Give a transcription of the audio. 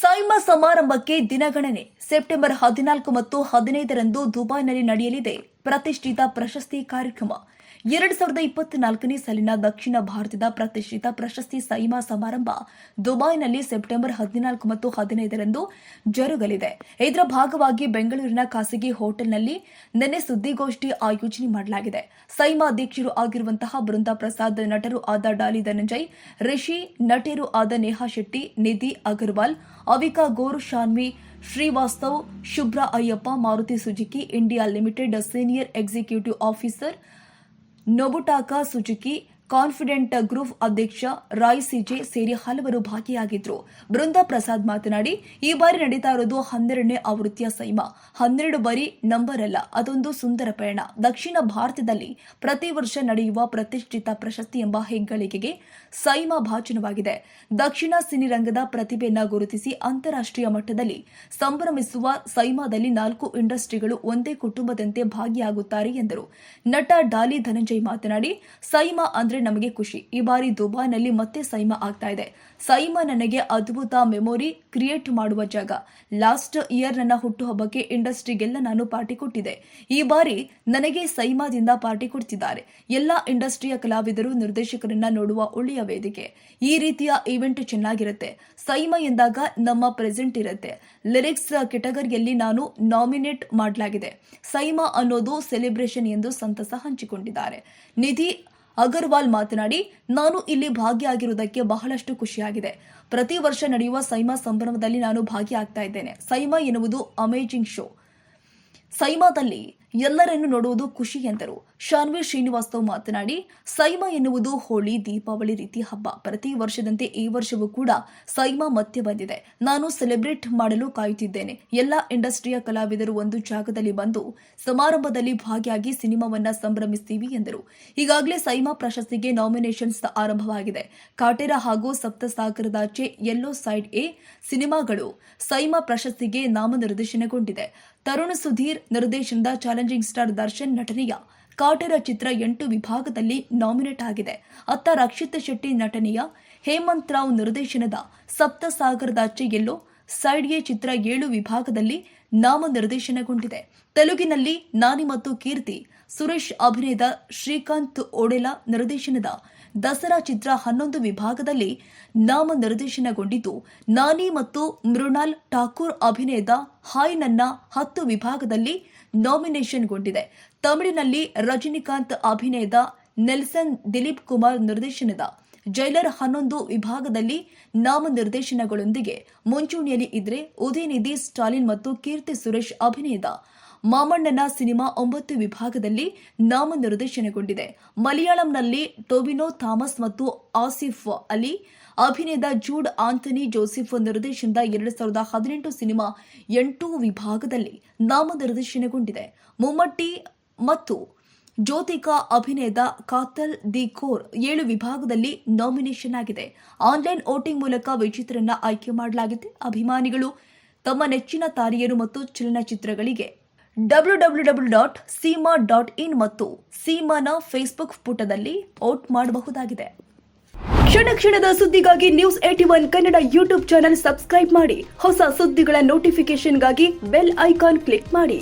ಸೈಮಾ ಸಮಾರಂಭಕ್ಕೆ ದಿನಗಣನೆ. ಸೆಪ್ಟೆಂಬರ್ ಹದಿನಾಲ್ಕು ಮತ್ತು ಹದಿನೈದರಂದು ದುಬೈನಲ್ಲಿ ನಡೆಯಲಿದೆ. ಪ್ರತಿಷ್ಠಿತ ಪ್ರಶಸ್ತಿ ಕಾರ್ಯಕ್ರಮ. ಎರಡು ಸಾವಿರದ ಇಪ್ಪತ್ನಾಲ್ಕನೇ ಸಾಲಿನ ದಕ್ಷಿಣ ಭಾರತದ ಪ್ರತಿಷ್ಠಿತ ಪ್ರಶಸ್ತಿ ಸೈಮಾ ಸಮಾರಂಭ ದುಬೈನಲ್ಲಿ ಸೆಪ್ಟೆಂಬರ್ ಹದಿನಾಲ್ಕು ಮತ್ತು ಹದಿನೈದರಂದು ಜರುಗಲಿದೆ. ಇದರ ಭಾಗವಾಗಿ ಬೆಂಗಳೂರಿನ ಖಾಸಗಿ ಹೋಟೆಲ್ನಲ್ಲಿ ನಿನ್ನೆ ಸುದ್ದಿಗೋಷ್ಠಿ ಆಯೋಜನೆ ಮಾಡಲಾಗಿದೆ. ಸೈಮಾ ಅಧ್ಯಕ್ಷರು ಆಗಿರುವಂತಹ ಬೃಂದಾ ಪ್ರಸಾದ್ ನಟರು ಆದ ಡಾಲಿ ಧನಂಜಯ್, ರಿಷಿ ನಟಿಯರು ಆದ Neha Shetty, Nidhi Agarwal, Avika Gor, Shanvi Srivastava Shubhra Ayyappa Maruti Suzuki India limited senior executive officer Nobutaka Suzuki confident group ಅಧ್ಯಕ್ಷ ರಾಯ್ ಸಿಜೆ ಸೇರಿ ಹಲವರು ಭಾಗಿಯಾಗಿದ್ರು. ಬೃಂದಾ ಪ್ರಸಾದ್ ಮಾತನಾಡಿ, ಈ ಬಾರಿ ನಡೀತಾ ಇರೋದು ಹನ್ನೆರಡನೇ ಆವೃತ್ತಿಯ ಸೈಮಾ. ಹನ್ನೆರಡು ಬಾರಿ ನಂಬರ್ ಅಲ್ಲ, ಅದೊಂದು ಸುಂದರ ಪಯಣ. ದಕ್ಷಿಣ ಭಾರತದಲ್ಲಿ ಪ್ರತಿ ವರ್ಷ ನಡೆಯುವ ಪ್ರತಿಷ್ಠಿತ ಪ್ರಶಸ್ತಿ ಎಂಬ ಹೆಗ್ಗಳಿಕೆಗೆ ಸೈಮಾ ಭಾಚನವಾಗಿದೆ ದಕ್ಷಿಣ ಸಿನಿರಂಗದ ಪ್ರತಿಭೆಯನ್ನ ಗುರುತಿಸಿ ಅಂತಾರಾಷ್ಟ್ರೀಯ ಮಟ್ಟದಲ್ಲಿ ಸಂಭ್ರಮಿಸುವ ಸೈಮಾದಲ್ಲಿ ನಾಲ್ಕು ಇಂಡಸ್ಟ್ರಿಗಳು ಒಂದೇ ಕುಟುಂಬದಂತೆ ಭಾಗಿಯಾಗುತ್ತಾರೆ ಎಂದರು. ನಟ ಡಾಲಿ ಧನಂಜಯ್ ಮಾತನಾಡಿ, ಸೈಮಾ ಅಂದ್ರೆ ನಮಗೆ ಖುಷಿ. ಈ ಬಾರಿ ದುಬೈನಲ್ಲಿ ಮತ್ತೆ ಸೈಮಾ ಆಗ್ತಾ ಇದೆ. ಸೈಮಾ ನನಗೆ ಅದ್ಭುತ ಮೆಮೊರಿ ಕ್ರಿಯೇಟ್ ಮಾಡುವ ಜಾಗ. ಲಾಸ್ಟ್ ಇಯರ್ ನನ್ನ ಹುಟ್ಟುಹಬ್ಬಕ್ಕೆ ಇಂಡಸ್ಟ್ರಿಗೆಲ್ಲ ನಾನು ಪಾರ್ಟಿ ಕೊಟ್ಟಿದೆ ಈ ಬಾರಿ ನನಗೆ ಸೈಮಾದಿಂದ ಪಾರ್ಟಿ ಕೊಡ್ತಿದ್ದಾರೆ. ಎಲ್ಲಾ ಇಂಡಸ್ಟ್ರಿಯ ಕಲಾವಿದರು, ನಿರ್ದೇಶಕರನ್ನ ನೋಡುವ ಒಳ್ಳೆಯ ವೇದಿಕೆ. ಈ ರೀತಿಯ ಇವೆಂಟ್ ಚೆನ್ನಾಗಿರುತ್ತೆ. ಸೈಮಾ ಎಂದಾಗ ನಮ್ಮ ಪ್ರೆಸೆಂಟ್ ಇರುತ್ತೆ. ಲಿರಿಕ್ಸ್ ಕೆಟಗರಿಯಲ್ಲಿ ನಾನು ನಾಮಿನೇಟ್ ಮಾಡಲಾಗಿದೆ. ಸೈಮಾ ಅನ್ನೋದು ಸೆಲೆಬ್ರೇಷನ್ ಎಂದು ಸಂತಸ ಹಂಚಿಕೊಂಡಿದ್ದಾರೆ. ನಿಧಿ ಅಗರ್ವಾಲ್ ಮಾತನಾಡಿ, ನಾನು ಇಲ್ಲಿ ಭಾಗಿಯಾಗಿರುವುದಕ್ಕೆ ಬಹಳಷ್ಟು ಖುಷಿಯಾಗಿದೆ. ಪ್ರತಿ ವರ್ಷ ನಡೆಯುವ ಸೈಮಾ ಸಂಭ್ರಮದಲ್ಲಿ ನಾನು ಭಾಗಿಯಾಗ್ತಾ ಇದ್ದೇನೆ. ಸೈಮಾ ಎನ್ನುವುದು ಅಮೇಜಿಂಗ್ ಶೋ. ಸೈಮಾದಲ್ಲಿ ಎಲ್ಲರನ್ನು ನೋಡುವುದು ಖುಷಿ ಎಂದರು. ಶಾನ್ವಿ ಶ್ರೀನಿವಾಸ್ತವ್ ಮಾತನಾಡಿ, ಸೈಮಾ ಎನ್ನುವುದು ಹೋಳಿ, ದೀಪಾವಳಿ ರೀತಿ ಹಬ್ಬ. ಪ್ರತಿ ವರ್ಷದಂತೆ ಈ ವರ್ಷವೂ ಕೂಡ ಸೈಮಾ ಮತ್ತೆ ಬಂದಿದೆ. ನಾನು ಸೆಲೆಬ್ರೇಟ್ ಮಾಡಲು ಕಾಯುತ್ತಿದ್ದೇನೆ. ಎಲ್ಲ ಇಂಡಸ್ಟ್ರಿಯ ಕಲಾವಿದರು ಒಂದು ಜಾಗದಲ್ಲಿ ಬಂದು ಸಮಾರಂಭದಲ್ಲಿ ಭಾಗಿಯಾಗಿ ಸಿನಿಮಾವನ್ನ ಸಂಭ್ರಮಿಸ್ತೀವಿ ಎಂದರು. ಈಗಾಗಲೇ ಸೈಮಾ ಪ್ರಶಸ್ತಿಗೆ ನಾಮಿನೇಷನ್ಸ್ ಆರಂಭವಾಗಿದೆ. ಕಾಟೇರ ಹಾಗೂ ಸಪ್ತಸಾಗರದಾಚೆ ಯೆಲ್ಲೋ ಸೈಡ್ ಎ ಸಿನಿಮಾಗಳು ಸೈಮಾ ಪ್ರಶಸ್ತಿಗೆ ನಾಮನಿರ್ದೇಶನಗೊಂಡಿದೆ. ತರುಣ್ ಸುಧೀರ್ ನಿರ್ದೇಶನದ ಚಾಲೆಂಜಿಂಗ್ ಸ್ಟಾರ್ ದರ್ಶನ್ ನಟನೆಯ ಕಾಟರ ಚಿತ್ರ ಎಂಟು ವಿಭಾಗದಲ್ಲಿ ನಾಮಿನೇಟ್ ಆಗಿದೆ ಅತ್ತ ರಕ್ಷಿತ್ ಶೆಟ್ಟಿ ನಟನೆಯ ಹೇಮಂತ್ ರಾವ್ ನಿರ್ದೇಶನದ ಸಪ್ತಸಾಗರದ ಎಲ್ಲೋ ಸೈಡ್ಗೆ ಚಿತ್ರ ಏಳು ವಿಭಾಗದಲ್ಲಿ ನಾಮ ನಿರ್ದೇಶನಗೊಂಡಿದೆ ತೆಲುಗಿನಲ್ಲಿ ನಾನಿ ಮತ್ತು ಕೀರ್ತಿ ಸುರೇಶ್ ಅಭಿನಯದ ಶ್ರೀಕಾಂತ್ ಓಡೆಲಾ ನಿರ್ದೇಶನದ ದಸರಾ ಚಿತ್ರ ಹನ್ನೊಂದು ವಿಭಾಗದಲ್ಲಿ ನಾಮ ನಿರ್ದೇಶನಗೊಂಡಿದ್ದು ನಾನಿ ಮತ್ತು ಮೃಣಾಲ್ ಠಾಕೂರ್ ಅಭಿನಯದ ಹಾಯ್ ನನ್ನ ಹತ್ತು ವಿಭಾಗದಲ್ಲಿ ನಾಮಿನೇಷನ್ಗೊಂಡಿದೆ ತಮಿಳಿನಲ್ಲಿ ರಜನಿಕಾಂತ್ ಅಭಿನಯದ ನೆಲ್ಸನ್ ದಿಲೀಪ್ ಕುಮಾರ್ ನಿರ್ದೇಶನದ ಜೈಲರ್ ಹನ್ನೊಂದು ವಿಭಾಗದಲ್ಲಿ ನಾಮನಿರ್ದೇಶನಗಳೊಂದಿಗೆ ಮುಂಚೂಣಿಯಲ್ಲಿ ಇದ್ರೆ ಉದಯನಿಧಿ ಸ್ಟಾಲಿನ್ ಮತ್ತು ಕೀರ್ತಿ ಸುರೇಶ್ ಅಭಿನಯದ ಮಾಮಣ್ಣನ ಸಿನಿಮಾ ಒಂಬತ್ತು ವಿಭಾಗದಲ್ಲಿ ನಾಮ ನಿರ್ದೇಶನಗೊಂಡಿದೆ ಮಲಯಾಳಂನಲ್ಲಿ ಟೊಬಿನೋ ಥಾಮಸ್ ಮತ್ತು ಆಸಿಫ್ ಅಲಿ, ಅಭಿನಯದ ಜೂಡ್ ಆಂಥನಿ ಜೋಸೆಫ್ ನಿರ್ದೇಶನದ ಎರಡು ಸಾವಿರದ ಹದಿನೆಂಟು ಸಿನಿಮಾ ಎಂಟು ವಿಭಾಗದಲ್ಲಿ ನಾಮ ನಿರ್ದೇಶನಗೊಂಡಿದೆ ಮುಮ್ಮಟ್ಟಿ ಮತ್ತು ಜ್ಯೋತಿಕಾ ಅಭಿನಯದ ಕಾತಲ್ ದಿ ಕೋರ್ ಏಳು ವಿಭಾಗದಲ್ಲಿ ನಾಮಿನೇಷನ್ ಆಗಿದೆ. ಆನ್ಲೈನ್ ವೋಟಿಂಗ್ ಮೂಲಕ ವಿಚಿತ್ರನ್ನ ಆಯ್ಕೆ ಮಾಡಲಾಗಿದೆ. ಅಭಿಮಾನಿಗಳು ತಮ್ಮ ನೆಚ್ಚಿನ ತಾರಿಯರು ಮತ್ತು ಚಲನಚಿತ್ರಗಳಿಗೆ W W W dot SIIMA dot in ಮತ್ತು ಸೀಮಾನ ಫೇಸ್ಬುಕ್ ಪುಟದಲ್ಲಿ ಔಟ್ ಮಾಡಬಹುದಾಗಿದೆ. ಕ್ಷಣ ಕ್ಷಣದ ಸುದ್ದಿಗಾಗಿ news eighty one Kannada YouTube channel subscribe ಮಾಡಿ. ಹೊಸ ಸುದ್ದಿಗಳ ನೋಟಿಫಿಕೇಶನ್ಗಾಗಿ ಬೆಲ್ ಐಕಾನ್ ಕ್ಲಿಕ್ ಮಾಡಿ.